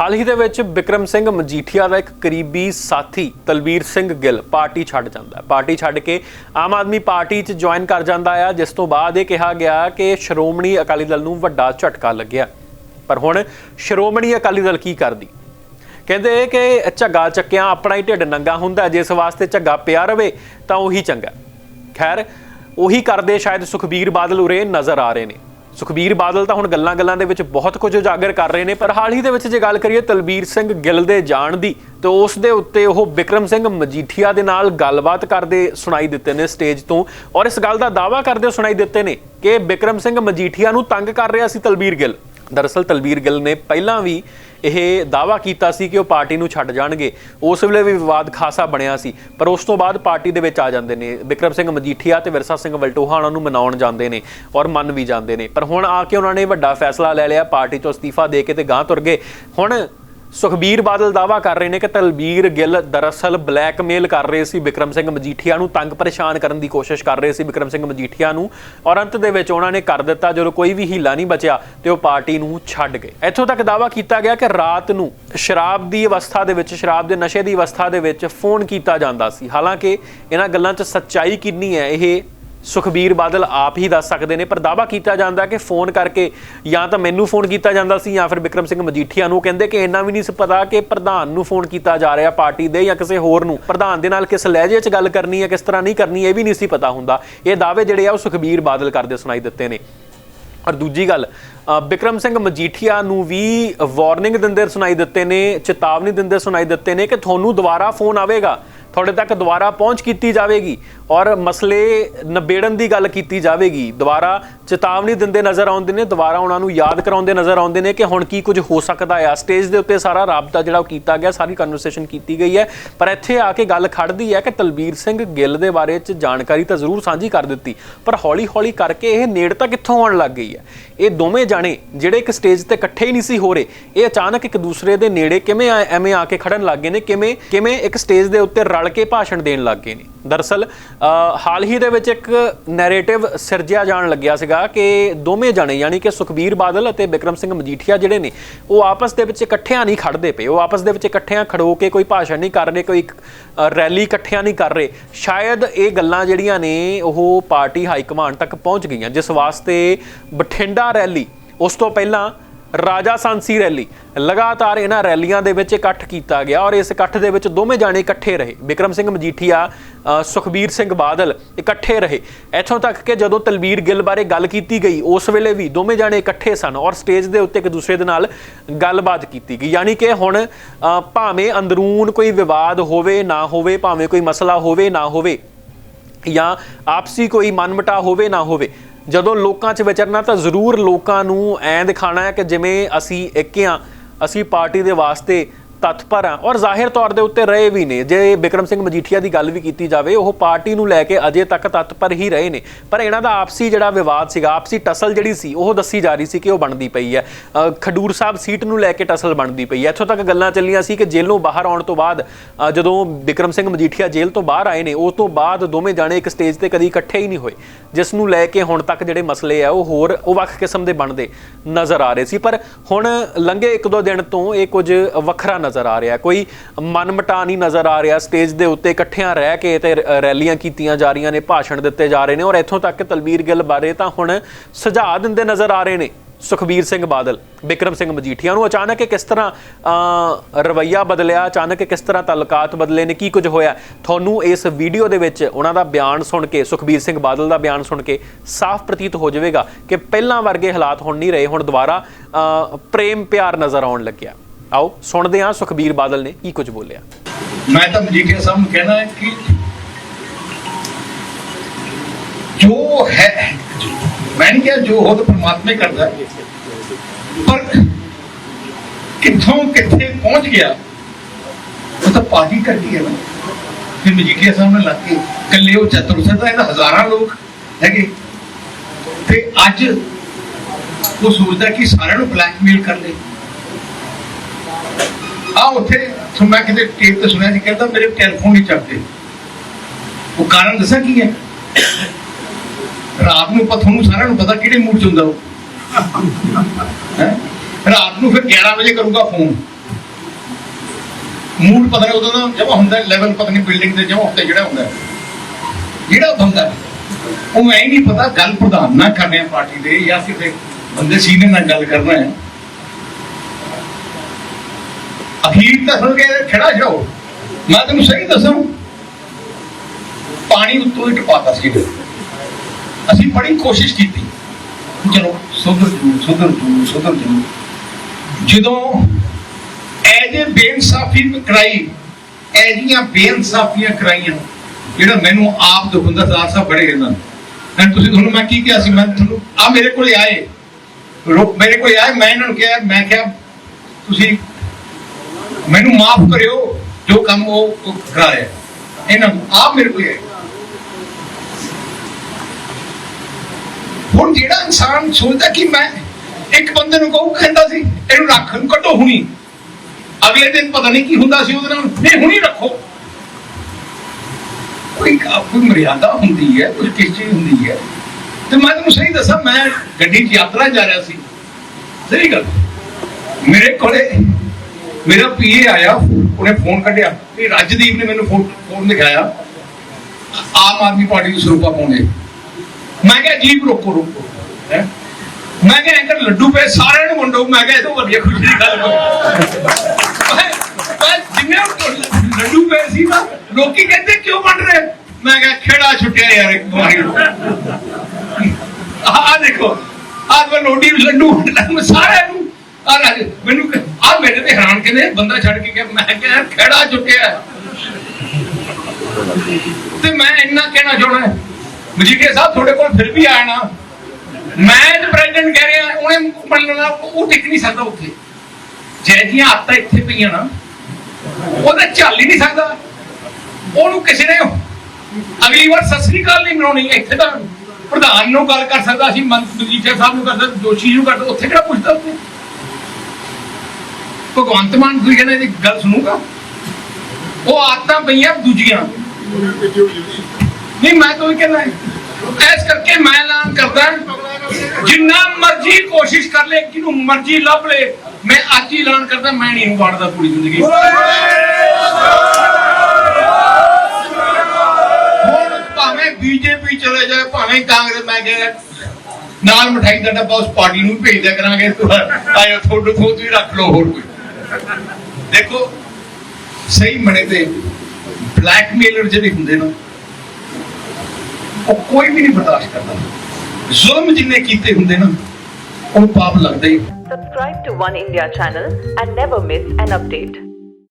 ਹਾਲ ਹੀ ਦੇ ਵਿੱਚ ਵਿਕਰਮ ਸਿੰਘ ਮਜੀਠੀਆ ਦਾ ਇੱਕ ਕਰੀਬੀ ਸਾਥੀ ਤਲਵੀਰ ਸਿੰਘ ਗਿੱਲ ਪਾਰਟੀ ਛੱਡ ਜਾਂਦਾ ਹੈ। ਪਾਰਟੀ ਛੱਡ ਕੇ ਆਮ ਆਦਮੀ ਪਾਰਟੀ 'ਚ ਜੁਆਇਨ ਕਰ ਜਾਂਦਾ ਆ, ਜਿਸ ਤੋਂ ਬਾਅਦ ਇਹ ਕਿਹਾ ਗਿਆ ਕਿ ਸ਼੍ਰੋਮਣੀ ਅਕਾਲੀ ਦਲ ਨੂੰ ਵੱਡਾ ਝਟਕਾ ਲੱਗਿਆ। ਪਰ ਹੁਣ ਸ਼੍ਰੋਮਣੀ ਅਕਾਲੀ ਦਲ ਕੀ ਕਰਦੀ? ਕਹਿੰਦੇ ਕਿ ਝੱਗਾ ਚੱਕਿਆ ਆਪਣਾ ਹੀ ਢਿੱਡ ਨੰਗਾ ਹੁੰਦਾ ਜਿਸ ਵਾਸਤੇ ਝੱਗਾ ਪਿਆ ਰਵੇ ਤਾਂ ਉਹੀ ਚੰਗਾ ਖੈਰ, ਉਹੀ ਕਰਦੇ ਸ਼ਾਇਦ ਸੁਖਬੀਰ ਬਾਦਲ ਉਰੇ ਨਜ਼ਰ ਆ ਰਹੇ ਨੇ। ਸੁਖਬੀਰ ਬਾਦਲ ਤਾਂ ਹੁਣ ਗੱਲਾਂ-ਗੱਲਾਂ ਦੇ ਵਿੱਚ ਬਹੁਤ ਕੁਝ ਉਜਾਗਰ ਕਰ ਰਹੇ ਨੇ, ਪਰ ਹਾਲ ਹੀ ਦੇ ਵਿੱਚ ਜੇ ਗੱਲ ਕਰੀਏ ਤਲਬੀਰ ਸਿੰਘ ਗਿੱਲ ਦੇ ਜਾਣ ਦੀ, ਤੇ ਉਸ ਦੇ ਉੱਤੇ ਉਹ ਵਿਕਰਮ ਸਿੰਘ ਮਜੀਠੀਆ ਦੇ ਨਾਲ ਗੱਲਬਾਤ ਕਰਦੇ ਸੁਣਾਈ ਦਿੱਤੇ ਨੇ ਸਟੇਜ ਤੋਂ, ਔਰ ਇਸ ਗੱਲ ਦਾ ਦਾਅਵਾ ਕਰਦੇ ਸੁਣਾਈ ਦਿੱਤੇ ਨੇ ਕਿ ਵਿਕਰਮ ਸਿੰਘ ਮਜੀਠੀਆ ਨੂੰ ਤੰਗ ਕਰ ਰਿਹਾ ਸੀ ਤਲਬੀਰ ਗਿੱਲ। ਦਰਅਸਲ ਤਲਬੀਰ ਗਿੱਲ ਨੇ ਪਹਿਲਾਂ ਵੀ ਇਹ ਦਾਵਾ ਕੀਤਾ ਸੀ ਕਿ ਉਹ ਪਾਰਟੀ ਨੂੰ ਛੱਡ ਜਾਣਗੇ। ਉਸ ਵੇਲੇ ਵੀ ਵਿਵਾਦ ਖਾਸਾ ਬਣਿਆ ਸੀ, ਪਰ ਉਸ ਤੋਂ ਬਾਅਦ ਪਾਰਟੀ ਦੇ ਵਿੱਚ ਆ ਜਾਂਦੇ ਨੇ। ਵਿਕਰਮ ਸਿੰਘ ਮਜੀਠੀਆ ਤੇ ਵਿਰਸਾ ਸਿੰਘ ਵਲਟੋਹਾ ਉਹਨਾਂ ਨੂੰ ਮਨਾਉਣ ਜਾਂਦੇ ਨੇ ਔਰ ਮੰਨ ਵੀ ਜਾਂਦੇ ਨੇ। ਪਰ ਹੁਣ ਆ ਕੇ ਉਹਨਾਂ ਨੇ ਵੱਡਾ ਫੈਸਲਾ ਲੈ ਲਿਆ, ਪਾਰਟੀ ਤੋਂ ਅਸਤੀਫਾ ਦੇ ਕੇ ਤੇ ਗਾਂ ਤੁਰ ਗਏ। ਹੁਣ ਸੁਖਬੀਰ ਬਾਦਲ ਦਾਵਾ ਕਰ ਰਹੇ ਨੇ ਕਿ ਤਲਬੀਰ ਗਿੱਲ ਦਰਅਸਲ ਬਲੈਕਮੇਲ ਕਰ ਰਹੇ ਸੀ ਵਿਕਰਮ ਸਿੰਘ ਮਜੀਠੀਆ ਨੂੰ, ਤੰਗ ਪਰੇਸ਼ਾਨ ਕਰਨ ਦੀ ਕੋਸ਼ਿਸ਼ ਕਰ ਰਹੇ ਸੀ ਵਿਕਰਮ ਸਿੰਘ ਮਜੀਠੀਆ ਨੂੰ ਔਰ ਅੰਤ ਦੇ ਵਿੱਚ ਉਹਨਾਂ ਨੇ ਕਰ ਦਿੱਤਾ, ਜਦੋਂ ਕੋਈ ਵੀ ਹੀਲਾ ਨਹੀਂ ਬਚਿਆ, ਤੇ ਉਹ ਪਾਰਟੀ ਨੂੰ ਛੱਡ ਗਏ। ਇੱਥੋਂ ਤੱਕ ਦਾਵਾ ਕੀਤਾ ਗਿਆ ਕਿ ਰਾਤ ਨੂੰ ਸ਼ਰਾਬ ਦੀ ਅਵਸਥਾ ਦੇ ਵਿੱਚ, ਸ਼ਰਾਬ ਦੇ ਨਸ਼ੇ ਦੀ ਅਵਸਥਾ ਦੇ ਵਿੱਚ ਫੋਨ ਕੀਤਾ ਜਾਂਦਾ ਸੀ। ਹਾਲਾਂਕਿ, ਇਹਨਾਂ ਗੱਲਾਂ 'ਚ ਸੱਚਾਈ ਕਿੰਨੀ ਹੈ, ਇਹ ਸੁਖਬੀਰ ਬਾਦਲ ਆਪ ਹੀ ਦੱਸ ਸਕਦੇ ਨੇ, ਪਰ ਦਾਵਾ ਕੀਤਾ ਜਾਂਦਾ ਕਿ ਫੋਨ ਕਰਕੇ ਜਾਂ ਤਾਂ ਮੈਨੂੰ ਫੋਨ ਕੀਤਾ ਜਾਂਦਾ ਸੀ ਜਾਂ ਫਿਰ ਵਿਕਰਮ ਸਿੰਘ ਮਜੀਠੀਆ ਨੂੰ ਕਹਿੰਦੇ ਕਿ ਇੰਨਾ ਵੀ ਨਹੀਂ ਸੀ ਪਤਾ ਕਿ ਪ੍ਰਧਾਨ ਨੂੰ ਫੋਨ ਕੀਤਾ ਜਾ ਰਿਹਾ ਪਾਰਟੀ ਦੇ ਜਾਂ ਕਿਸੇ ਹੋਰ ਨੂੰ। ਪ੍ਰਧਾਨ ਦੇ ਨਾਲ ਕਿਸ ਲਹਿਜੇ 'ਚ ਗੱਲ ਕਰਨੀ ਹੈ, ਕਿਸ ਤਰ੍ਹਾਂ ਨਹੀਂ ਕਰਨੀ, ਇਹ ਵੀ ਨਹੀਂ ਸੀ ਪਤਾ ਹੁੰਦਾ। ਇਹ ਦਾਅਵੇ ਜਿਹੜੇ ਆ ਉਹ ਸੁਖਬੀਰ ਬਾਦਲ ਕਰਦੇ ਸੁਣਾਈ ਦਿੱਤੇ ਨੇ। ਔਰ ਦੂਜੀ ਗੱਲ ਬਿਕਰਮ ਸਿੰਘ ਮਜੀਠੀਆ ਨੂੰ ਵੀ ਵਾਰਨਿੰਗ ਦਿੰਦੇ ਸੁਣਾਈ ਦਿੱਤੇ ਨੇ, ਚੇਤਾਵਨੀ ਦਿੰਦੇ ਸੁਣਾਈ ਦਿੱਤੇ ਨੇ ਕਿ ਤੁਹਾਨੂੰ ਦੁਬਾਰਾ ਫੋਨ ਆਵੇਗਾ। ਤੁਹਾਡੇ ਤੱਕ ਦੁਬਾਰਾ ਪਹੁੰਚ ਕੀਤੀ ਜਾਵੇਗੀ ਔਰ ਮਸਲੇ ਨਿਬੇੜਨ ਦੀ ਗੱਲ ਕੀਤੀ ਜਾਵੇਗੀ। ਦੁਬਾਰਾ ਚੇਤਾਵਨੀ ਦਿੰਦੇ ਨਜ਼ਰ ਆਉਂਦੇ ਨੇ, ਦੁਬਾਰਾ ਉਹਨਾਂ ਨੂੰ ਯਾਦ ਕਰਾਉਂਦੇ ਨਜ਼ਰ ਆਉਂਦੇ ਨੇ ਕਿ ਹੁਣ ਕੀ ਕੁਝ ਹੋ ਸਕਦਾ ਆ। ਸਟੇਜ ਦੇ ਉੱਤੇ ਸਾਰਾ ਰਾਬਤਾ ਜਿਹੜਾ ਉਹ ਕੀਤਾ ਗਿਆ, ਸਾਰੀ ਕਨਵਰਸੇਸ਼ਨ ਕੀਤੀ ਗਈ ਹੈ। ਪਰ ਇੱਥੇ ਆ ਕੇ ਗੱਲ ਖੜਦੀ ਹੈ ਕਿ ਤਲਬੀਰ ਸਿੰਘ ਗਿੱਲ ਦੇ ਬਾਰੇ ਚ ਜਾਣਕਾਰੀ ਤਾਂ ਜ਼ਰੂਰ ਸਾਂਝੀ ਕਰ ਦਿੱਤੀ। ਪਰ ਹੌਲੀ-ਹੌਲੀ ਕਰਕੇ ਇਹ ਨੇੜਤਾ ਕਿੱਥੋਂ ਆਉਣ ਲੱਗ ਗਈ ਹੈ? ਇਹ ਦੋਵੇਂ ਜਾਣੇ ਜਿਹੜੇ ਇੱਕ ਸਟੇਜ ਤੇ ਇਕੱਠੇ ਹੀ ਨਹੀਂ ਸੀ ਹੋ ਰਹੇ, ਇਹ ਅਚਾਨਕ ਇੱਕ ਦੂਸਰੇ ਦੇ ਨੇੜੇ ਕਿਵੇਂ ਆ- ਐਵੇਂ ਆ ਕੇ ਖੜਨ ਲੱਗ ਗਏ ਨੇ, ਕਿਵੇਂ ਕਿਵੇਂ ਇੱਕ ਸਟੇਜ ਦੇ ਉੱਤੇ ਰਲ ਕੇ ਭਾਸ਼ਣ ਦੇਣ ਲੱਗ ਗਏ ਨੇ? ਦਰਅਸਲ ਹਾਲ ਹੀ ਦੇ ਵਿੱਚ ਇੱਕ ਨੈਰੇਟਿਵ ਸਿਰਜਿਆ ਜਾਣ ਲੱਗਿਆ ਸੀਗਾ ਕਿ ਦੋਵੇਂ ਜਣੇ, ਯਾਨੀ ਕਿ ਸੁਖਬੀਰ ਬਾਦਲ ਅਤੇ ਬਿਕਰਮ ਸਿੰਘ ਮਜੀਠੀਆ ਜਿਹੜੇ ਨੇ, ਉਹ ਆਪਸ ਦੇ ਵਿੱਚ ਇਕੱਠਿਆਂ ਨਹੀਂ ਖੜਦੇ ਪਏ। ਉਹ ਆਪਸ ਦੇ ਵਿੱਚ ਇਕੱਠਿਆਂ ਖੜੋ ਕੇ ਕੋਈ ਭਾਸ਼ਣ ਨਹੀਂ ਕਰ ਰਹੇ, ਕੋਈ ਰੈਲੀ ਇਕੱਠਿਆਂ ਨਹੀਂ ਕਰ ਰਹੇ। ਸ਼ਾਇਦ ਇਹ ਗੱਲਾਂ ਜਿਹੜੀਆਂ ਨੇ, ਉਹ ਪਾਰਟੀ ਹਾਈ ਕਮਾਂਡ ਤੱਕ ਪਹੁੰਚ ਗਈਆਂ। ਜਿਸ ਵਾਸਤੇ ਬਠਿੰਡਾ ਰੈਲੀ, ਉਸ ਤੋਂ ਪਹਿਲਾਂ ਰਾਜਾ ਸਾਂਸੀ ਰੈਲੀ। ਲਗਾਤਾਰ ਇਹਨਾਂ ਰੈਲੀਆਂ ਦੇ ਵਿੱਚ ਇਕੱਠ ਕੀਤਾ ਗਿਆ ਔਰ ਇਸ ਇਕੱਠ ਦੇ ਵਿੱਚ ਦੋਵੇਂ ਜਾਣੇ ਇਕੱਠੇ ਰਹੇ। ਵਿਕਰਮ ਸਿੰਘ ਮਜੀਠੀਆ ਸੁਖਬੀਰ ਸਿੰਘ ਬਾਦਲ ਇਕੱਠੇ ਰਹੇ। ਇੱਥੋਂ ਤੱਕ ਕਿ ਜਦੋਂ ਤਲਵੀਰ ਗਿੱਲ ਬਾਰੇ ਗੱਲ ਕੀਤੀ ਗਈ, ਉਸ ਵੇਲੇ ਵੀ ਦੋਵੇਂ ਜਾਣੇ ਇਕੱਠੇ ਸਨ ਔਰ ਸਟੇਜ ਦੇ ਉੱਤੇ ਇੱਕ ਦੂਸਰੇ ਦੇ ਨਾਲ ਗੱਲਬਾਤ ਕੀਤੀ ਗਈ। ਯਾਨੀ ਕਿ ਹੁਣ ਭਾਵੇਂ ਅੰਦਰੂਨ ਕੋਈ ਵਿਵਾਦ ਹੋਵੇ, ਨਾ ਹੋਵੇ, ਭਾਵੇਂ ਕੋਈ ਮਸਲਾ ਹੋਵੇ, ਨਾ ਹੋਵੇ ਜਾਂ ਆਪਸੀ ਕੋਈ ਮਨਮਟਾ ਹੋਵੇ, ਨਾ ਹੋਵੇ ਜਦੋਂ ਲੋਕਾਂ 'ਚ ਵਿਚਰਨਾ ਤਾਂ ਜ਼ਰੂਰ ਲੋਕਾਂ ਨੂੰ ਐਂ ਦਿਖਾਣਾ ਹੈ ਕਿ ਜਿਵੇਂ ਅਸੀਂ ਇੱਕ ਹਾਂ, ਅਸੀਂ ਪਾਰਟੀ ਦੇ ਵਾਸਤੇ ਤਤਪਰ ਆ। ਔਰ ਜ਼ਾਹਿਰ ਤੌਰ ਦੇ ਉੱਤੇ ਰਹੇ ਵੀ ਨੇ। ਜੇ ਬਿਕਰਮ ਸਿੰਘ ਮਜੀਠੀਆ ਦੀ ਗੱਲ ਵੀ ਕੀਤੀ ਜਾਵੇ, ਉਹ ਪਾਰਟੀ ਨੂੰ ਲੈ ਕੇ ਅਜੇ ਤੱਕ ਤਤਪਰ ਹੀ ਰਹੇ ਨੇ। ਪਰ ਇਹਨਾਂ ਦਾ ਆਪਸੀ ਜਿਹੜਾ ਵਿਵਾਦ ਸੀਗਾ, ਆਪਸੀ ਟਸਲ ਜਿਹੜੀ ਸੀ, ਉਹ ਦੱਸੀ ਜਾ ਰਹੀ ਸੀ ਕਿ ਉਹ ਬਣਦੀ ਪਈ ਹੈ। ਖਡੂਰ ਸਾਹਿਬ ਸੀਟ ਨੂੰ ਲੈ ਕੇ ਟਸਲ ਬਣਦੀ ਪਈ ਹੈ। ਇੱਥੋਂ ਤੱਕ ਗੱਲਾਂ ਚੱਲੀਆਂ ਸੀ ਕਿ ਜੇਲ੍ਹੋਂ ਬਾਹਰ ਆਉਣ ਤੋਂ ਬਾਅਦ ਜਦੋਂ ਬਿਕਰਮ ਸਿੰਘ ਮਜੀਠੀਆ ਜੇਲ੍ਹ ਤੋਂ ਬਾਹਰ ਆਏ ਨੇ, ਉਸ ਤੋਂ ਬਾਅਦ ਦੋਵੇਂ ਜਾਣੇ ਇੱਕ ਸਟੇਜ ਤੇ ਕਦੀ ਇਕੱਠੇ ਹੀ ਨਹੀਂ ਹੋਏ। ਜਿਸ ਨੂੰ ਲੈ ਕੇ ਹੁਣ ਤੱਕ ਜਿਹੜੇ ਮਸਲੇ ਆ, ਉਹ ਹੋਰ, ਉਹ ਵੱਖ ਕਿਸਮ ਦੇ ਬਣਦੇ ਨਜ਼ਰ ਆ ਰਹੇ ਸੀ। ਪਰ ਹੁਣ ਲੰਘੇ ਇੱਕ ਦੋ ਦਿਨ ਤੋਂ ਇਹ ਕੁਝ ਵੱਖਰਾ ਨਜ਼ਰ ਆ ਰਿਹਾ ਕੋਈ ਮਨਮਟਾ ਨਹੀਂ ਨਜ਼ਰ ਆ ਰਿਹਾ ਸਟੇਜ ਦੇ ਉੱਤੇ ਇਕੱਠਿਆਂ ਰਹਿ ਕੇ ਤੇ ਰੈਲੀਆਂ ਕੀਤੀਆਂ ਜਾ ਰਹੀਆਂ ਨੇ ਭਾਸ਼ਣ ਦਿੱਤੇ ਜਾ ਰਹੇ ਨੇ ਔਰ ਇੱਥੋਂ ਤੱਕ ਕਿ ਤਲਵੀਰ ਗਿੱਲ ਬਾਰੇ ਤਾਂ ਹੁਣ ਸੁਝਾਅ ਦਿੰਦੇ ਨਜ਼ਰ ਆ ਰਹੇ ਨੇ ਸੁਖਬੀਰ ਸਿੰਘ ਬਾਦਲ ਬਿਕਰਮ ਸਿੰਘ ਮਜੀਠੀਆ ਨੂੰ। ਅਚਾਨਕ ਕਿਸ ਤਰ੍ਹਾਂ ਅ, ਰਵੱਈਆ ਬਦਲਿਆ? ਅਚਾਨਕ ਕਿਸ ਤਰ੍ਹਾਂ ਤਲਕਾਤ ਬਦਲੇ ਨੇ? ਕੀ ਕੁਝ ਹੋਇਆ? ਤੁਹਾਨੂੰ ਇਸ ਵੀਡੀਓ ਦੇ ਵਿੱਚ ਉਹਨਾਂ ਦਾ ਬਿਆਨ ਸੁਣ ਕੇ ਸੁਖਬੀਰ ਸਿੰਘ ਬਾਦਲ ਦਾ ਬਿਆਨ ਸੁਣ ਕੇ ਸਾਫ਼ ਪ੍ਰਤੀਤ ਹੋ ਜਾਵੇਗਾ ਕਿ ਪਹਿਲਾਂ ਵਰਗੇ ਹਾਲਾਤ ਹੁਣ ਨਹੀਂ ਰਹੇ। ਹੁਣ ਦੁਬਾਰਾ ਪ੍ਰੇਮ ਪਿਆਰ ਨਜ਼ਰ ਆਉਣ ਲੱਗਿਆ। ਆਓ, ਸੁਣਦੇ ਹਾਂ ਸੁਖਬੀਰ ਬਾਦਲ ਨੇ ਕੀ ਕੁਝ ਬੋਲਿਆ। ਮੈਂ ਤਾਂ ਮਜੀਠੀਆ ਸਾਹਿਬ ਨੂੰ ਕਹਿਣਾ ਹੈ ਕਿ ਜੋ ਹੈ, ਮੈਂ ਕਿਹਾ ਜੋ ਹੋ ਤਾਂ ਪਰਮਾਤਮਾ ਹੀ ਕਰਦਾ ਹੈ। ਪਰ ਕਿੱਥੋਂ ਕਿੱਥੇ ਪਹੁੰਚ ਗਿਆ, ਉਹ ਤਾਂ ਪਾਜੀ ਕਰਦੀ ਹੈ ਨਾ। ਫਿਰ ਮਜੀਠੀਆ ਸਾਹਿਬ ਨੇ ਲੱਗ ਕੇ ਇਕੱਲੇ ਉਹ ਚਤੁਰ ਸਦਾ ਇਹਨਾਂ ਹਜ਼ਾਰਾਂ ਲੋਕ ਹੈਗੇ। ਤੇ ਅੱਜ ਉਹ ਸੋਚਦਾ ਕਿ ਸਾਰਿਆਂ ਨੂੰ ਬਲੈਕਮੇਲ ਕਰ ਲੇ ਆ ਉੱਥੇ ਮੈਂ ਕਿਤੇ ਟੇਪ ਤੇ ਸੁਣਿਆ ਸੀ, ਕਹਿੰਦਾ ਮੇਰੇ ਟੈਲੀਫੋਨ ਨਹੀਂ ਚੱਕਦੇ ਉਹ ਕਾਰਨ ਦੱਸਾਂ ਕੀ ਹੈ? ਰਾਤ ਨੂੰ ਪਤਾ ਤੁਹਾਨੂੰ ਸਾਰਿਆਂ ਨੂੰ ਪਤਾ ਕਿਹੜੇ ਮੂਡ ਚ ਹੁੰਦਾ ਉਹ। ਰਾਤ ਨੂੰ ਫਿਰ 11 ਵਜੇ ਕਰੂਗਾ ਫੋਨ ਮੂਡ ਪਤਾ ਨਹੀਂ ਉਦੋਂ ਦਾ ਜਮਾ ਹੁੰਦਾ ਲੈਵਲ ਪਤਾ ਨਹੀਂ ਬਿਲਡਿੰਗ ਦੇ ਜਮਾ ਉੱਤੇ ਜਿਹੜਾ ਹੁੰਦਾ ਜਿਹੜਾ ਬੰਦਾ ਉਹ ਮੈਂ ਨਹੀਂ ਪਤਾ, ਗੱਲ ਪ੍ਰਧਾਨ ਨਾਲ ਕਰਨੇ ਪਾਰਟੀ ਦੇ ਜਾਂ ਕਿਸੇ ਬੰਦੇ ਸੀਨੀਅਰ ਨਾਲ ਗੱਲ ਕਰਨਾ ਹੈ। ਅਖੀਰ ਤੱਕ ਸੁਣ ਕੇ ਖੜਾ ਜਾਓ ਮੈਂ ਤੈਨੂੰ ਸਹੀ ਦੱਸਾਂ, ਪਾਣੀ ਉੱਤੋਂ ਹੀ ਟਪਾਤਾ ਸੀ ਅਸੀਂ ਬੜੀ ਕੋਸ਼ਿਸ਼ ਕੀਤੀ। ਚਲੋ, ਸੁਧਰ ਜੂ ਸੁਧਰ ਜੂ ਸੁਧਰ ਜੂ। ਜਦੋਂ ਐਜ ਇਹ ਬੇਇਨਸਾਫੀ ਕਰਾਈ ਐਜੀਆਂ ਬੇਇਨਸਾਫੀਆਂ ਕਰਾਈਆਂ, ਜਿਹੜਾ ਮੈਨੂੰ ਆਪ ਦੁਖੰਦਰ ਦਾਸ ਸਾਹਿਬ ਬੜੇ ਰਹਿੰਦਾ ਮੈਂ ਤੁਸੀਂ ਤੁਹਾਨੂੰ ਮੈਂ ਕੀ ਕਿਹਾ ਸੀ? ਮੈਂ ਤੁਹਾਨੂੰ ਆ ਮੇਰੇ ਕੋਲੇ ਆਏ। ਮੇਰੇ ਕੋਲੇ ਆਏ, ਮੈਂ ਇਹਨਾਂ ਨੂੰ ਕਿਹਾ, ਮੈਂ ਕਿਹਾ, ਤੁਸੀਂ ਮੈਨੂੰ ਮਾਫ ਕਰਿਓ, ਜੋ ਕੰਮ ਉਹ ਉਹ ਕਰਾ ਰਿਹਾ। ਇਹਨਾਂ ਆਪ ਮੇਰੇ ਕੋਲੇ ਆਏ। ਹੁਣ ਜਿਹੜਾ ਇਨਸਾਨ ਸੋਚਦਾ ਕਿ ਮੈਂ ਇੱਕ ਬੰਦੇ ਨੂੰ ਕਹੂੰ ਕਹਿੰਦਾ ਸੀ, ਇਹਨੂੰ ਰੱਖ ਨੂੰ ਕੱਢੋ ਹੁਣੀ। ਅਗਲੇ ਦਿਨ ਪਤਾ ਨਹੀਂ ਕੀ ਹੁੰਦਾ ਸੀ ਉਹਦੇ ਨਾਲ। ਨਹੀਂ, ਹੁਣੀ ਰੱਖੋ। ਕੋਈ ਕੋਈ ਮਰਿਆਦਾ ਹੁੰਦੀ ਹੈ ਕੋਈ ਕਿਸ ਚੀਜ਼ ਹੁੰਦੀ ਹੈ। ਤੇ ਮੈਂ ਤੁਹਾਨੂੰ ਸਹੀ ਦੱਸਾਂ, ਮੈਂ ਗੱਡੀ 'ਚ ਯਾਤਰਾ ਜਾ ਰਿਹਾ ਸੀ। ਸਹੀ ਗੱਲ। ਮੇਰੇ ਕੋਲੇ ਮੇਰਾ ਪੀਏ ਆਇਆ, ਉਹਨੇ ਫੋਨ ਕੱਢਿਆ। ਇਹ ਰਾਜਦੀਪ ਨੇ ਮੈਨੂੰ ਫੋਨ ਫੋਨ ਦਿਖਾਇਆ। ਆਮ ਆਦਮੀ ਪਾਰਟੀ ਨੂੰ ਸਰੂਪਾ ਪਾਉਂਦੇ। ਮੈਂ ਕਿਹਾ ਜੀਪ ਰੋਕੋ ਰੋਕੋ। ਮੈਂ ਕਿਹਾ ਐਂਕਰ ਲੱਡੂ ਪਏ, ਸਾਰਿਆਂ ਨੂੰ ਵੰਡੋ। ਮੈਂ ਕਿਹਾ, ਇਹ ਤੋਂ ਵਧੀਆ ਖੁਸ਼ੀ ਦੀ ਗੱਲ ਕੋਈ ਜਿੰਨੇ ਲੱਡੂ ਪਏ ਸੀ ਨਾ, ਲੋਕੀ ਕਹਿੰਦੇ, ਕਿਉਂ ਵੰਡ ਰਹੇ? ਮੈਂ ਕਿਹਾ, ਖੇੜਾ ਛੁੱਟਿਆ ਯਾਰ, ਇੱਕ ਵਾਰੀ ਆਹ ਦੇਖੋ, ਆਹ ਮੈਂ ਲੋਡੀ ਲੱਡੂ ਵੰਡਦਾ ਮੈਂ ਸਾਰਿਆਂ ਨੂੰ ਆ ਮੈਨੂੰ ਤੇ ਹੈਰਾਨ ਕਹਿੰਦੇ, ਬੰਦਾ ਛੱਡ ਕੇ ਗਿਆ। ਮੈਂ ਕਿਹਾ, ਯਾਰ, ਖੇੜਾ ਤੇ ਮੈਂ ਇੰਨਾ ਕਹਿਣਾ ਚਾਹਣਾ ਮਜੀਠੀਆ ਸਾਹਿਬ ਤੁਹਾਡੇ ਕੋਲ ਫਿਰ ਵੀ ਆਇਆ ਨਾ। ਮੈਂ ਤੇ ਪ੍ਰੈਜ਼ੀਡੈਂਟ ਕਹਿ ਰਿਹਾ, ਉਹਨੇ ਮੰਨਣਾ ਉਹ ਟਿਕ ਨਹੀਂ ਸਕਦਾ ਉੱਥੇ। ਜੈ ਜੀਆਂ ਆਤਾ ਇੱਥੇ ਪਈਆਂ ਨਾ, ਉਹਦਾ ਚੱਲ ਹੀ ਨਹੀਂ ਸਕਦਾ। ਉਹਨੂੰ ਕਿਸੇ ਨੇ ਅਗਲੀ ਵਾਰ ਸਤਿ ਸ੍ਰੀ ਅਕਾਲ ਨਹੀਂ ਮਨਾਉਣੀ ਇੱਥੇ ਤਾਂ ਪ੍ਰਧਾਨ ਨੂੰ ਗੱਲ ਕਰ ਸਕਦਾ ਸੀ ਮੰਤਰੀ ਮਜੀਠੀਆ ਸਾਹਿਬ ਨੂੰ ਕਰ ਸਕਦਾ ਜੋਸ਼ੀ ਨੂੰ ਕਰ ਸਕਦਾ, ਉੱਥੇ ਕਿਹੜਾ ਪੁੱਛਦਾ ਉੱਥੇ? ਭਗਵੰਤ ਮਾਨ ਤੁਸੀਂ ਕਹਿੰਦੇ ਇਹਦੀ ਗੱਲ ਸੁਣੂਗਾ? ਉਹ ਆਦਤਾਂ ਪਈਆਂ ਦੂਜੀਆਂ। ਨਹੀਂ ਮੈਂ ਤਾਂ ਕਹਿੰਦਾ ਐਸ ਕਰਕੇ ਮੈਂ ਐਲਾਨ ਕਰਦਾ ਜਿੰਨਾ ਮਰਜ਼ੀ ਕੋਸ਼ਿਸ਼ ਕਰ ਲੈ ਕਿਨੂੰ ਮਰਜ਼ੀ ਲੱਭ ਲੈ ਮੈਂ ਅੱਜ ਹੀ ਐਲਾਨ ਕਰਦਾ ਮੈਂ ਨਹੀਂ ਵਾੜਦਾ ਪੂਰੀ ਜ਼ਿੰਦਗੀ। ਹੁਣ ਭਾਵੇਂ ਬੀਜੇਪੀ ਚਲੇ ਜਾਏ ਭਾਵੇਂ ਕਾਂਗਰਸ ਮੈਂ ਕਿਹਾ ਨਾਲ ਮਠਾਈ ਦਾ ਡੱਬਾ ਉਸ ਪਾਰਟੀ ਨੂੰ ਭੇਜ ਦਿਆ ਕਰਾਂਗੇ ਆਇਓ ਤੁਹਾਡੇ ਤੋਂ ਤੁਸੀਂ ਰੱਖ ਲਓ ਹੋਰ ਕੋਈ। ਦੇਖੋ, ਸਹੀ ਮਣੇ ਤੇ ਬਲੈਕਮੇਲਰ ਜਿਹੜੇ ਹੁੰਦੇ ਨਾ, ਉਹ ਕੋਈ ਵੀ ਨਹੀਂ ਬਰਦਾਸ਼ਤ ਕਰਦਾ ਜ਼ੁਲਮ ਜਿੰਨੇ ਕੀਤੇ ਹੁੰਦੇ ਨਾ, ਉਹ ਪਾਪ ਲੱਗਦਾ ਹੀ Subscribe to One India channel and never miss an update.